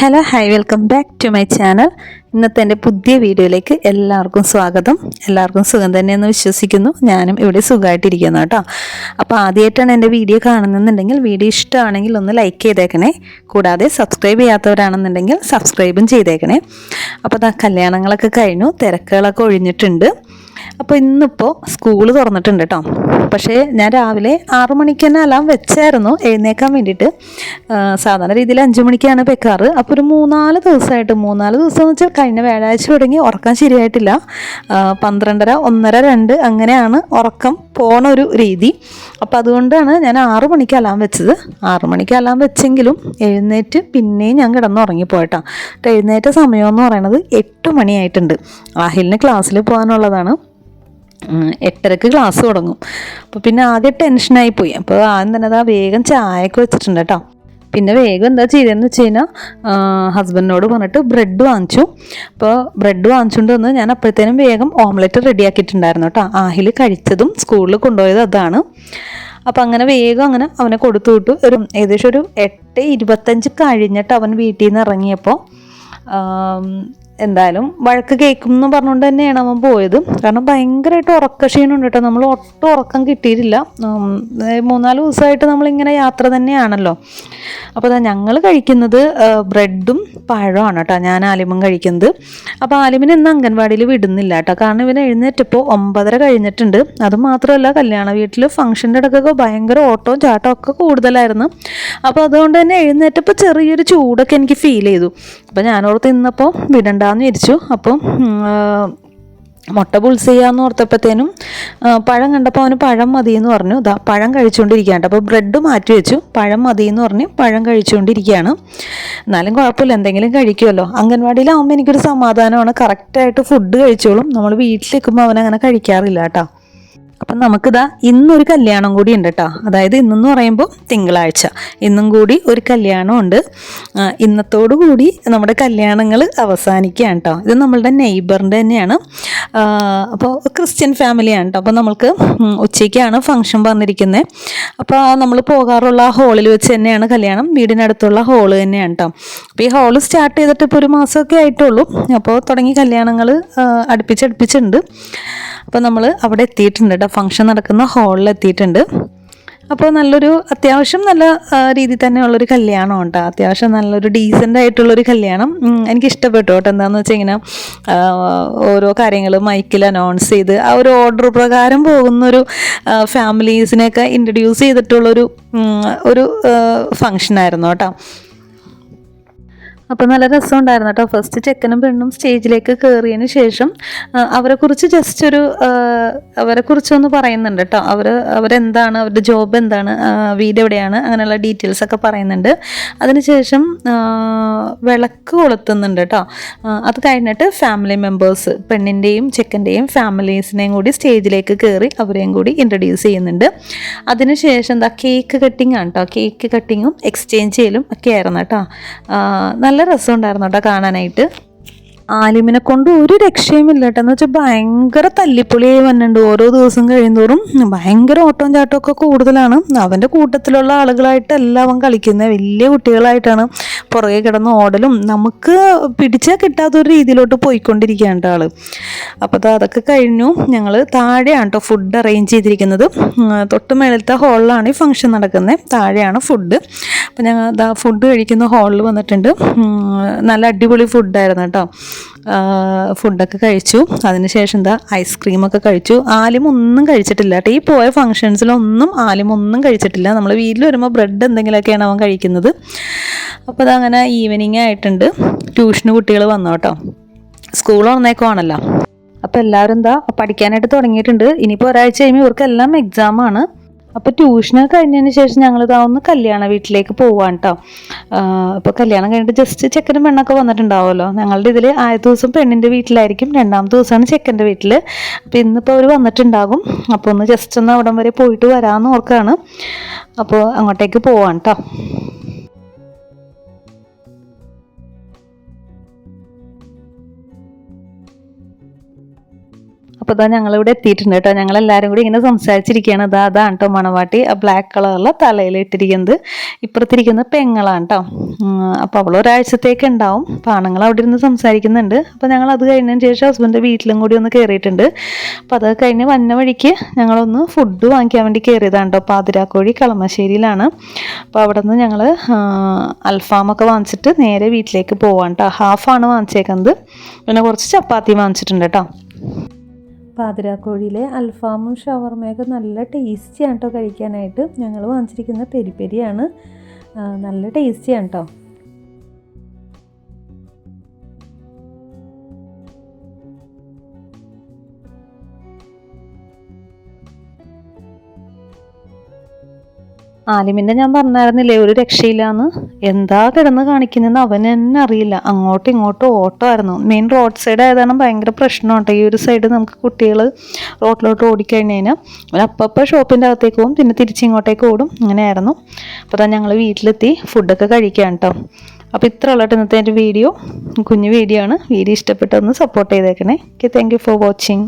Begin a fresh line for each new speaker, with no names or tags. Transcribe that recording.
Hello hi welcome back to my channel ഇന്നത്തെ എന്റെ പുതിയ വീഡിയോയിലേക്ക് എല്ലാവർക്കും സ്വാഗതം. എല്ലാവർക്കും സുഖം തന്നെയെന്ന് വിശ്വസിക്കുന്നു. ഞാനും ഇവിടെ സുഖമായിട്ടിരിക്കുന്നു കേട്ടോ. അപ്പോൾ ആദ്യമായിട്ടാണ് എന്റെ വീഡിയോ കാണുന്നുണ്ടെങ്കിൽ വീഡിയോ ഇഷ്ടമാണെങ്കിൽ ഒന്ന് ലൈക്ക് ചെയ്തേക്കണേ. കൂടാതെ സബ്സ്ക്രൈബ് ചെയ്യാത്തവരാണെന്നുണ്ടെങ്കിൽ സബ്സ്ക്രൈബും ചെയ്തേക്കണേ. അപ്പോൾ ദാ കല്യാണങ്ങളൊക്കെ കഴിഞ്ഞു തിരക്കുകളൊക്കെ ഒഴിഞ്ഞിട്ടുണ്ട്. അപ്പോൾ ഇന്നിപ്പോൾ സ്കൂൾ തുറന്നിട്ടുണ്ട് കേട്ടോ പക്ഷേ ഞാൻ രാവിലെ ആറു മണിക്ക് തന്നെ അലാം വെച്ചായിരുന്നു എഴുന്നേക്കാൻ വേണ്ടിയിട്ട്. സാധാരണ രീതിയിൽ അഞ്ചു മണിക്കാണ് വെക്കാറ്. അപ്പോൾ ഒരു മൂന്നാൽ ദിവസമായിട്ട് മൂന്നാൽ ദിവസം എന്ന് വെച്ചാൽ കഴിഞ്ഞ വ്യാഴാഴ്ച തുടങ്ങി ഉറക്കാൻ ശരിയായിട്ടില്ല. പന്ത്രണ്ടര ഒന്നര രണ്ട് അങ്ങനെയാണ് ഉറക്കം പോണ ഒരു രീതി. അപ്പോൾ അതുകൊണ്ടാണ് ഞാൻ ആറു മണിക്ക് അലാം വെച്ചത്. ആറു മണിക്ക് അലാം വെച്ചെങ്കിലും എഴുന്നേറ്റ് പിന്നെയും ഞാൻ കിടന്നുറങ്ങിപ്പോയിട്ടാണ് എഴുന്നേറ്റ സമയം എന്ന് പറയുന്നത് എട്ട് മണിയായിട്ടുണ്ട്. ആഹിലിന് ക്ലാസ്സിൽ പോകാനുള്ളതാണ്. എട്ടരക്ക് ക്ലാസ് തുടങ്ങും. അപ്പോൾ പിന്നെ ആകെ ടെൻഷനായി പോയി. അപ്പോൾ ആദ്യം തന്നെ അതാ വേഗം ചായയൊക്കെ വെച്ചിട്ടുണ്ട് കേട്ടോ പിന്നെ വേഗം എന്താ ചെയ്തതെന്ന് വെച്ച് കഴിഞ്ഞാൽ ഹസ്ബൻഡിനോട് പറഞ്ഞിട്ട് ബ്രെഡ് വാങ്ങിച്ചു. അപ്പോൾ ബ്രെഡ് വാങ്ങിച്ചുകൊണ്ട് വന്ന് ഞാൻ അപ്പോഴത്തേനും വേഗം ഓംലെറ്റ് റെഡിയാക്കിയിട്ടുണ്ടായിരുന്നു കേട്ടോ ആഹിൽ കഴിച്ചതും സ്കൂളിൽ കൊണ്ടുപോയത് അതാണ്. അപ്പം അങ്ങനെ വേഗം അങ്ങനെ അവനെ കൊടുത്തു വിട്ടു. ഒരു ഏകദേശം ഒരു എട്ട് ഇരുപത്തഞ്ച് കഴിഞ്ഞിട്ട് അവൻ വീട്ടിൽ നിന്ന് ഇറങ്ങിയപ്പോൾ എന്തായാലും വഴക്ക് കേൾക്കും എന്ന് പറഞ്ഞുകൊണ്ട് തന്നെയാണ് അവൻ പോയത്. കാരണം ഭയങ്കരമായിട്ട് ഉറക്ക ക്ഷീണമുണ്ട് കേട്ടോ. നമ്മൾ ഒട്ടും ഉറക്കം കിട്ടിയിട്ടില്ല. മൂന്നാൽ ദിവസമായിട്ട് നമ്മളിങ്ങനെ യാത്ര തന്നെയാണല്ലോ. അപ്പോൾ അതാ ഞങ്ങൾ കഴിക്കുന്നത് ബ്രെഡും പഴമാണ് കേട്ടോ. ഞാൻ ആലിമും കഴിക്കുന്നത്. അപ്പോൾ ആലിമിനെ ഇന്ന് അംഗൻവാടിയിൽ വിടുന്നില്ല കേട്ടോ. കാരണം ഇവൻ എഴുന്നേറ്റപ്പോൾ ഒമ്പതര കഴിഞ്ഞിട്ടുണ്ട്. അത് മാത്രമല്ല കല്യാണ വീട്ടിൽ ഫംഗ്ഷന്റെ ഇടയ്ക്കൊക്കെ ഭയങ്കര ഓട്ടവും ചാട്ടവും ഒക്കെ കൂടുതലായിരുന്നു. അപ്പോൾ അതുകൊണ്ട് തന്നെ എഴുന്നേറ്റപ്പോൾ ചെറിയൊരു ചൂടൊക്കെ എനിക്ക് ഫീൽ ചെയ്തു. അപ്പോൾ ഞാനോർത്ത് ഇന്നപ്പോൾ വിടണ്ടാന്ന് വിചാരിച്ചു. അപ്പം മുട്ട പുൾസ് ചെയ്യാന്ന് ഓർത്തപ്പോഴത്തേനും പഴം കണ്ടപ്പോൾ അവന് പഴം മതി എന്ന് പറഞ്ഞു. ഇതാ പഴം കഴിച്ചുകൊണ്ടിരിക്കുകയാണ് അപ്പോൾ ബ്രെഡ് മാറ്റി വെച്ചു. പഴം മതി എന്ന് പറഞ്ഞ് പഴം കഴിച്ചുകൊണ്ടിരിക്കുകയാണ് എന്നാലും കുഴപ്പമില്ല എന്തെങ്കിലും കഴിക്കുമല്ലോ. അംഗൻവാടിയിലാവുമ്പോൾ എനിക്കൊരു സമാധാനമാണ്. കറക്റ്റായിട്ട് ഫുഡ് കഴിച്ചോളും. നമ്മൾ വീട്ടിലെക്കുമ്പോൾ അവനങ്ങനെ കഴിക്കാറില്ല കേട്ടോ. അപ്പം നമുക്കിതാ ഇന്നൊരു കല്യാണം കൂടി ഉണ്ട് കേട്ടോ അതായത് ഇന്നെന്ന് പറയുമ്പോൾ തിങ്കളാഴ്ച. ഇന്നും കൂടി ഒരു കല്യാണം ഉണ്ട് ഇന്നത്തോടു കൂടി നമ്മുടെ കല്യാണങ്ങൾ അവസാനിക്കുകയാണ് കേട്ടോ ഇത് നമ്മളുടെ നെയ്ബറിന്റെ തന്നെയാണ്. അപ്പോൾ ക്രിസ്ത്യൻ ഫാമിലിയാണ് കേട്ടോ അപ്പോൾ നമ്മൾക്ക് ഉച്ചയ്ക്കാണ് ഫംഗ്ഷൻ പറഞ്ഞിരിക്കുന്നത് അപ്പോൾ നമ്മൾ പോകാറുള്ള ഹോളിൽ വെച്ച് തന്നെയാണ് കല്യാണം. വീടിനടുത്തുള്ള ഹോൾ തന്നെയാണ് കേട്ടോ അപ്പോൾ ഈ ഹോൾ സ്റ്റാർട്ട് ചെയ്തിട്ട് ഇപ്പോൾ ഒരു മാസമൊക്കെ ആയിട്ടുള്ളൂ. അപ്പോൾ തുടങ്ങി കല്യാണങ്ങൾ അടുപ്പിച്ചടുപ്പിച്ചുണ്ട് അപ്പോൾ നമ്മൾ അവിടെ എത്തിയിട്ടുണ്ട് കേട്ടോ ഫംഗ്ഷൻ നടക്കുന്ന ഹാളിൽ എത്തിയിട്ടുണ്ട്. അപ്പോൾ നല്ലൊരു അത്യാവശ്യം നല്ല രീതി രീതിയിൽ തന്നെയുള്ളൊരു കല്യാണം കേട്ടോ അത്യാവശ്യം നല്ലൊരു ഡീസന്റ് ആയിട്ടുള്ളൊരു കല്യാണം. എനിക്ക് ഇഷ്ടപ്പെട്ടു കേട്ടോ എന്താണെന്ന് വെച്ചാൽ ഇങ്ങനെ ഓരോ കാര്യങ്ങൾ മൈക്കിൽ അനൗൺസ് ചെയ്ത് ആ ഒരു ഓർഡർ പ്രകാരം പോകുന്നൊരു ഫാമിലീസിനെയൊക്കെ ഇൻട്രൊഡ്യൂസ് ചെയ്തിട്ടുള്ളൊരു ഒരു ഫങ്ഷനായിരുന്നു കേട്ടോ അപ്പോൾ നല്ല രസമുണ്ടായിരുന്നു കേട്ടോ ഫസ്റ്റ് ചെക്കനും പെണ്ണും സ്റ്റേജിലേക്ക് കയറിയതിന് ശേഷം അവരെ അവരെക്കുറിച്ച് ജസ്റ്റ് ഒരു അവരെ അവരെക്കുറിച്ചൊന്ന് പറയുന്നുണ്ട് കേട്ടോ അവർ അവരെന്താണ് അവരുടെ ജോബ് എന്താണ് വീട് എവിടെയാണ് അങ്ങനെയുള്ള ഡീറ്റെയിൽസ് ഒക്കെ പറയുന്നുണ്ട്. അതിനുശേഷം വിളക്ക് കൊളുത്തുന്നുണ്ട് കേട്ടോ അത് കഴിഞ്ഞിട്ട് ഫാമിലി മെമ്പേഴ്സ് പെണ്ണിന്റെയും ചെക്കന്റെയും ഫാമിലീസിനെയും കൂടി സ്റ്റേജിലേക്ക് കയറി അവരെയും കൂടി ഇൻട്രൊഡ്യൂസ് ചെയ്യുന്നുണ്ട്. അതിനുശേഷം എന്താ കേക്ക് കട്ടിംഗ് ആണ് കേട്ടോ കേക്ക് കട്ടിങ്ങും എക്സ്ചേഞ്ച് ചെയ്യലും ഒക്കെ ആയിരുന്നു കേട്ടോ ആ, നല്ല രസമുണ്ടായിരുന്നു കേട്ടോ കാണാനായിട്ട്. ആലിമിനെ കൊണ്ട് ഒരു രക്ഷയും ഇല്ല കേട്ടോ എന്ന് വെച്ചാൽ ഭയങ്കര തല്ലിപ്പൊളിയായി വന്നിട്ടുണ്ട്. ഓരോ ദിവസം കഴിയുന്തോറും ഭയങ്കര ഓട്ടവും ചാട്ടവും ഒക്കെ കൂടുതലാണ്. അവന്റെ കൂട്ടത്തിലുള്ള ആളുകളായിട്ട് അവൻ കളിക്കുന്നത് വലിയ കുട്ടികളായിട്ടാണ് പുറകെ കിടന്ന് ഓടലും. നമുക്ക് പിടിച്ചാൽ കിട്ടാത്തൊരു രീതിയിലോട്ട് പോയിക്കൊണ്ടിരിക്കുകയാണ് ആൾ. അപ്പോൾ അതൊക്കെ കഴിഞ്ഞു. ഞങ്ങൾ താഴെയാണ് കേട്ടോ ഫുഡ് അറേഞ്ച് ചെയ്തിരിക്കുന്നത്. തൊട്ട് മേളത്തെ ഹാളിലാണ് ഈ ഫംഗ്ഷൻ നടക്കുന്നത് താഴെയാണ് ഫുഡ് അപ്പോൾ ഞങ്ങൾ ഫുഡ് കഴിക്കുന്ന ഹാളിൽ വന്നിട്ടുണ്ട്. നല്ല അടിപൊളി ഫുഡായിരുന്നു കേട്ടോ. ഫുഡൊക്കെ കഴിച്ചു. അതിനുശേഷം എന്താ ഐസ്ക്രീമൊക്കെ കഴിച്ചു. ആലും ഒന്നും കഴിച്ചിട്ടില്ല. കേട്ടോ ഈ പോയ ഫംഗ്ഷൻസിലൊന്നും ആലും ഒന്നും കഴിച്ചിട്ടില്ല. നമ്മൾ വീട്ടിൽ വരുമ്പോൾ ബ്രെഡ് എന്തെങ്കിലുമൊക്കെയാണ് അവൻ കഴിക്കുന്നത്. അപ്പോൾ അതങ്ങനെ ഈവനിങ് ആയിട്ടുണ്ട്. ട്യൂഷന് കുട്ടികൾ വന്നു കേട്ടോ സ്കൂൾ വന്നേക്കുവാണല്ലോ. അപ്പോൾ എല്ലാവരും എന്താ പഠിക്കാനായിട്ട് തുടങ്ങിയിട്ടുണ്ട്. ഇനിയിപ്പോൾ ഒരാഴ്ച കഴിയുമ്പോൾ ഇവർക്കെല്ലാം എക്സാമാണ് അപ്പോൾ ട്യൂഷനൊക്കെ കഴിഞ്ഞതിന് ശേഷം ഞങ്ങൾ ഇതാ ഒന്ന് കല്യാണ വീട്ടിലേക്ക് പോവാണ് കേട്ടോ അപ്പോൾ കല്യാണം കഴിഞ്ഞിട്ട് ജസ്റ്റ് ചെക്കനും പെണ്ണൊക്കെ വന്നിട്ടുണ്ടാവുമല്ലോ. ഞങ്ങളുടെ ഇതിൽ ആദ്യത്തെ ദിവസം പെണ്ണിന്റെ വീട്ടിലായിരിക്കും രണ്ടാമത്തെ ദിവസമാണ് ചെക്കന്റെ വീട്ടിൽ അപ്പോൾ ഇന്നിപ്പോൾ അവർ വന്നിട്ടുണ്ടാകും. അപ്പോൾ ഒന്ന് ജസ്റ്റ് ഒന്ന് അവിടം വരെ പോയിട്ട് വരാമെന്ന് ഓർക്കാണ്. അപ്പോൾ അങ്ങോട്ടേക്ക് പോവാണ് കേട്ടോ അപ്പോൾ ഇതാ ഞങ്ങളിവിടെ എത്തിയിട്ടുണ്ട് കേട്ടോ. ഞങ്ങൾ എല്ലാവരും കൂടി ഇങ്ങനെ സംസാരിച്ചിരിക്കുകയാണ്. അതാ അതാണ് കേട്ടോ മണവാട്ടി. ആ ബ്ലാക്ക് കളറുള്ള തലയിൽ ഇട്ടിരിക്കുന്നത്. ഇപ്പുറത്തിരിക്കുന്ന പെങ്ങളാണ് കേട്ടോ അപ്പോൾ അവൾ ഒരാഴ്ചത്തേക്ക് ഉണ്ടാവും. പാണങ്ങൾ അവിടെ ഇരുന്ന് സംസാരിക്കുന്നുണ്ട്. അപ്പോൾ ഞങ്ങൾ അത് കഴിഞ്ഞതിന് ശേഷം ഹസ്ബൻഡ് വീട്ടിലും കൂടി ഒന്ന് കയറിയിട്ടുണ്ട് അപ്പോൾ അത് കഴിഞ്ഞ് വന്ന വഴിക്ക് ഞങ്ങളൊന്ന് ഫുഡ് വാങ്ങിക്കാൻ വേണ്ടി കയറിയതാണ് കേട്ടോ പാതിരാക്കോഴി കളമശ്ശേരിയിലാണ്. അപ്പോൾ അവിടെ നിന്ന് ഞങ്ങൾ അൽഫാമൊക്കെ വാങ്ങിച്ചിട്ട് നേരെ വീട്ടിലേക്ക് പോവാണ് കേട്ടോ ഹാഫാണ് വാങ്ങിച്ചേക്കുന്നത്. പിന്നെ കുറച്ച് ചപ്പാത്തി വാങ്ങിച്ചിട്ടുണ്ട് കേട്ടോ പാതിരാക്കോഴിയിലെ അൽഫാമും ഷവർമയൊക്കെ നല്ല ടേസ്റ്റിയാണ് കേട്ടോ കഴിക്കാനായിട്ട് ഞങ്ങൾ വാങ്ങിച്ചിരിക്കുന്ന പെരി പെരിയാണ് നല്ല ടേസ്റ്റിയാണ് കേട്ടോ ആലിമിന്റെ ഞാൻ പറഞ്ഞായിരുന്നില്ലേ ഒരു രക്ഷയില്ലാന്ന്? എന്താ കിടന്ന് കാണിക്കുന്നതെന്ന് അവൻ തന്നെ അറിയില്ല. അങ്ങോട്ടും ഇങ്ങോട്ടും ഓട്ടോ ആയിരുന്നു. മെയിൻ റോഡ് സൈഡ് ആയതാണ് ഭയങ്കര പ്രശ്നമുണ്ട് ഈ ഒരു സൈഡ് നമുക്ക് കുട്ടികൾ റോഡിലോട്ട് ഓടിക്കഴിഞ്ഞ് കഴിഞ്ഞാൽ അവൻ അപ്പപ്പോൾ ഷോപ്പിന്റെ അകത്തേക്ക് പോകും പിന്നെ തിരിച്ചിങ്ങോട്ടേക്ക് ഓടും. ഇങ്ങനെയായിരുന്നു. അപ്പോൾ തന്നെ ഞങ്ങൾ വീട്ടിലെത്തി ഫുഡൊക്കെ കഴിക്കാം കേട്ടോ. അപ്പോൾ ഇത്ര ഉള്ളട്ട് ഇന്നത്തെ എന്റെ വീഡിയോ കുഞ്ഞു വീഡിയോ ആണ്. വീഡിയോ ഇഷ്ടപ്പെട്ടൊന്ന് സപ്പോർട്ട് ചെയ്തേക്കണേ. Okay thank for watching